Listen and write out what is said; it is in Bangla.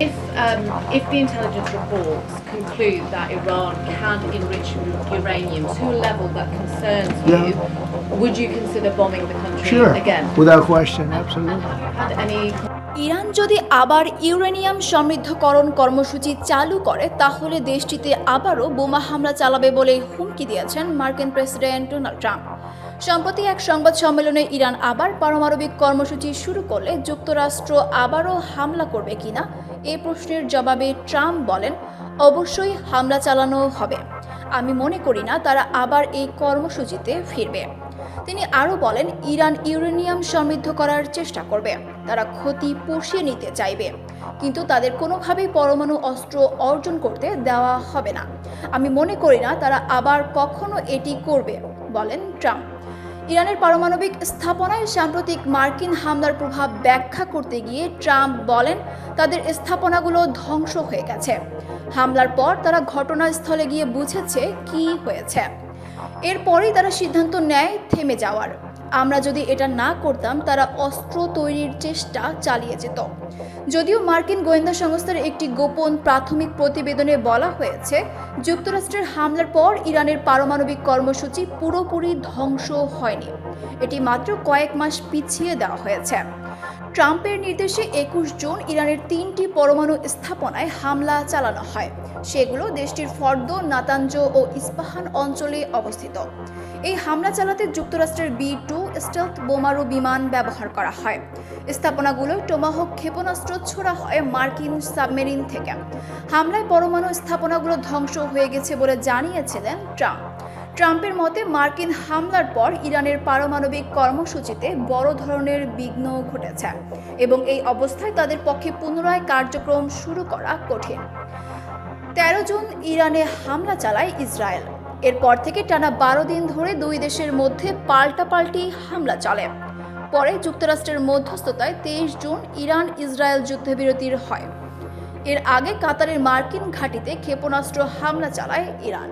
If, um, if the intelligence reports conclude that Iran can enrich uranium to a level that concerns yeah. you, would you consider bombing the country Sure. again? Without question, absolutely. Had any Iran যদি আবার ইউরেনিয়াম সমৃদ্ধকরণ কর্মসূচি চালু করে তাহলে দেশটিতে আবারও বোমা হামলা চালাবে বলে হুমকি দিয়েছেন মার্কিন প্রেসিডেন্ট ডোনাল্ড ট্রাম্প সম্প্রতি এক সংবাদ সম্মেলনে ইরান আবার পারমাণবিক কর্মসূচি শুরু করলে যুক্তরাষ্ট্র আবারও হামলা করবে কিনা এ প্রশ্নের জবাবে ট্রাম্প বলেন, অবশ্যই হামলা চালানো হবে। আমি মনে করি না তারা আবার এই কর্মসূচিতে ফিরবে। তিনি আরও বলেন, ইরান ইউরেনিয়াম সমৃদ্ধ করার চেষ্টা করবে। তারা ক্ষতি পুষিয়ে নিতে চাইবে। কিন্তু তাদের কোনোভাবেই পরমাণু অস্ত্র অর্জন করতে দেওয়া হবে না। আমি মনে করি না তারা আবার কখনো এটি করবে। বলেন ট্রাম্প। ইরানের পারমাণবিক স্থাপনায় সাম্প্রতিক মার্কিন হামলার প্রভাব ব্যাখ্যা করতে গিয়ে ট্রাম্প বলেন, তাদের স্থাপনাগুলো ধ্বংস হয়ে গেছে। হামলার পর তারা ঘটনাস্থলে গিয়ে বুঝেছে কি হয়েছে। এরপরেই তারা সিদ্ধান্ত নেয় থেমে যাওয়ার। আমরা যদি এটা না করতাম, তারা অস্ত্র তৈরির চেষ্টা চালিয়ে যেত। যদিও মার্কিন গোয়েন্দা সংস্থার একটি গোপন প্রাথমিক প্রতিবেদনে বলা হয়েছে, যুক্তরাষ্ট্রের হামলার পর ইরানের পারমাণবিক কর্মসূচি পুরোপুরি ধ্বংস হয়নি। এটি মাত্র কয়েক মাস পিছিয়ে দেওয়া হয়েছে। ট্রাম্পের নির্দেশে একুশ জুন ইরানের তিনটি পরমাণু স্থাপনায় হামলা চালানো হয়। সেগুলো দেশটির ফর্দ নাতাঞ্জ ও ইস্পাহান অঞ্চলে অবস্থিত। এই হামলা চালাতে যুক্তরাষ্ট্রের বি টু স্টেলথ বোমারু বিমান ব্যবহার করা হয়। স্থাপনাগুলোয় টোমাহক ক্ষেপণাস্ত্র ছোড়া হয় মার্কিন সাবমেরিন থেকে। হামলায় পরমাণু স্থাপনাগুলো ধ্বংস হয়ে গেছে বলে জানিয়েছিলেন ট্রাম্প। ট্রাম্পের মতে, মার্কিন হামলার পর ইরানের পারমাণবিক কর্মসূচিতে বড় ধরনের বিঘ্ন ঘটেছে এবং এই অবস্থায় তাদের পক্ষে পুনরায় কার্যক্রম শুরু করা কঠিন। তেরো জুন ইরানে হামলা চালায় ইসরায়েল। এরপর থেকে টানা বারো দিন ধরে দুই দেশের মধ্যে পাল্টাপাল্টি হামলা চলে। পরে যুক্তরাষ্ট্রের মধ্যস্থতায় তেইশ জুন ইরান ইসরায়েল যুদ্ধবিরতির হয়। এর আগে কাতারের মার্কিন ঘাঁটিতে ক্ষেপণাস্ত্র হামলা চালায় ইরান।